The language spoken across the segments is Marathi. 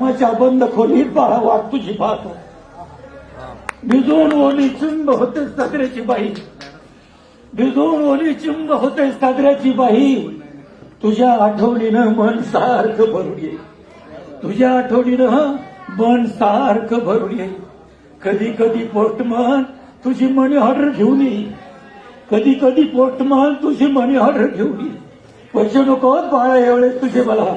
कामाच्या बंद खोलीत बाळा वाट तुझी पाहतो. भिजून ओली चिंब होते सागऱ्याची बाई. भिजून ओली चिंब होते सागऱ्याची बाई. तुझ्या आठवणीनं मन सारखं भरून ये. तुझ्या आठवणीनं मन सारखं भरून ये. कधी कधी पोस्टमन तुझी मनी ऑर्डर घेऊन ये. कधी कधी पोस्टमन तुझी मनी ऑर्डर घेऊन ये. पैसे नको हो बाळा एवढे तुझे मला.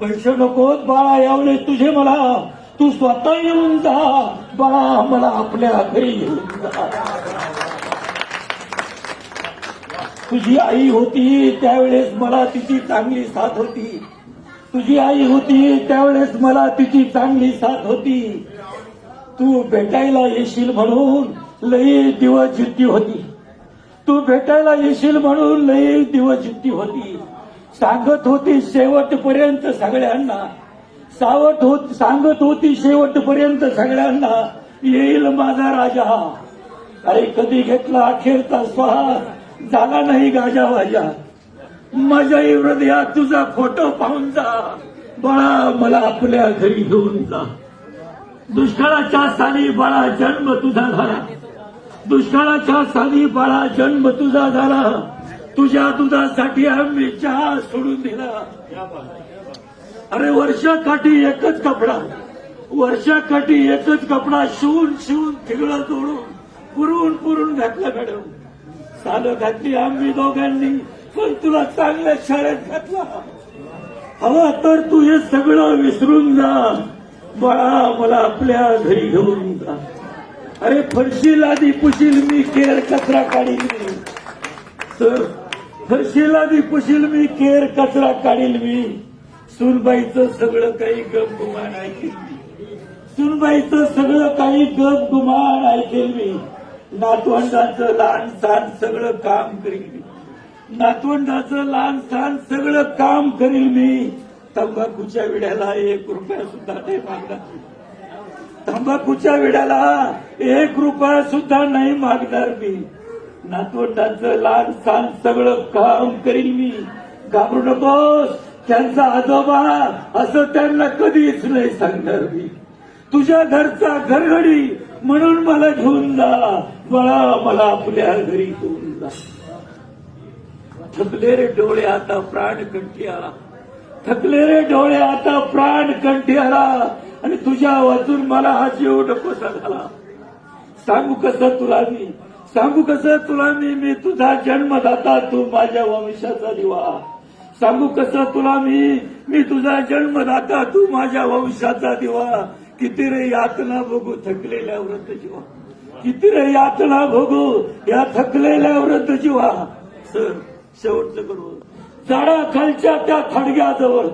पैसे नकोत बाळा यावेळेस तुझे मला. तू स्वतः येऊन जा. बाळा मला आपल्या घरी येऊन जा. तुझी आई होती त्यावेळेस मला तिची चांगली साथ होती. तुझी आई होती त्यावेळेस मला तिची चांगली साथ होती. तू भेटायला येशील म्हणून लई दिवस जिद्दी होती. तू भेटायला येशील म्हणून लई दिवस जिद्दी होती. सांगत होती शेवटपर्यंत सगळ्यांना. सावट होत सांगत होती शेवटपर्यंत सगळ्यांना येईल माझा राजा. अरे कधी घेतला अखेरचा श्वास झाला नाही गाजा वाजा. माझ्याही हृदयात तुझा फोटो पाहून जा. बाळा मला आपल्या घरी घेऊन जा. दुष्काळाच्या साली बाळा जन्म तुझा झाला. दुष्काळाच्या साली बाळा जन्म तुझा झाला. तुझ्या दुधासाठी आम्ही चहा सोडून दिला. अरे वर्षाकाठी एकच कपडा. वर्षाकाठी एकच कपडा शिवून शिवून तिगळं तोडून पुरून पुरून घातला मॅडम सालं घातली आम्ही दोघांनी पण तुला चांगल्या शाळेत घातला. हवा तर तू हे सगळं विसरून जा. बाळा मला आपल्या घरी घेऊन जा. अरे फरशील आधी पुशील मी केर कचरा काढील तर सर फरशी पुशील मी केर कचरा काढील मी. सुनबाईचं सगळं काही गप गुमान ऐकेल मी. सुनबाईचं सगळं काही गप गुमान ऐकेल मी. नातवंडाचं लहान सहान सगळं काम करील मी. नातवंडाचं लहान सहान सगळं काम करील मी. तंबाखूच्या विड्याला एक रुपया सुद्धा नाही मागणार. तंबाखूच्या विड्याला एक रुपया सुद्धा नाही मागणार मी. नातवंडांचं लहान सहान सगळं काम करील मी? घाबरू नकोस त्यांचा आजोबा असं त्यांना कधीच नाही सांगणार मी. तुझ्या घरचा घरघडी म्हणून मला घेऊन जा. मला मला आपल्या घरी घेऊन जा. थकले रे डोळे आता प्राण कंठी आला थकले रे डोळे आता प्राण कंठी आला आणि तुझ्या वाचून मला हा जीव नकोसा झाला सांगू कसं तुला मी? सांगू कसं तुला मी मी तुझा जन्मदाता तू माझ्या वंशाचा दिवा. सांगू कसं तुला मी मी तुझा जन्मदाता तू माझ्या वंशाचा दिवा. किती रे यातना बघू थकलेल्या व्रत जीवा किती रे यातना भोगू या थकलेल्या व्रत जीवा सर शेवटचं करू झाडाखालच्या त्या थडग्याजवळ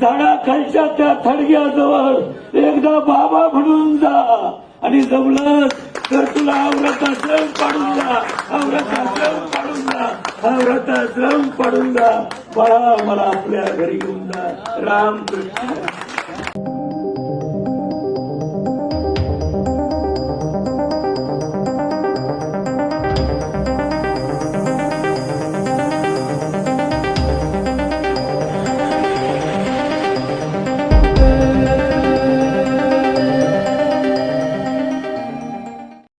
झाडाखालच्या त्या थडग्याजवळ एकदा बाबा म्हणून जा आणि जमलं तर तुला व्रताश्रम पाडून जा. व्रताश्रम पाडून जा. व्रताश्रम पाडून जा. बाळा मला आपल्या घरी घेऊन जा. राम कृष्ण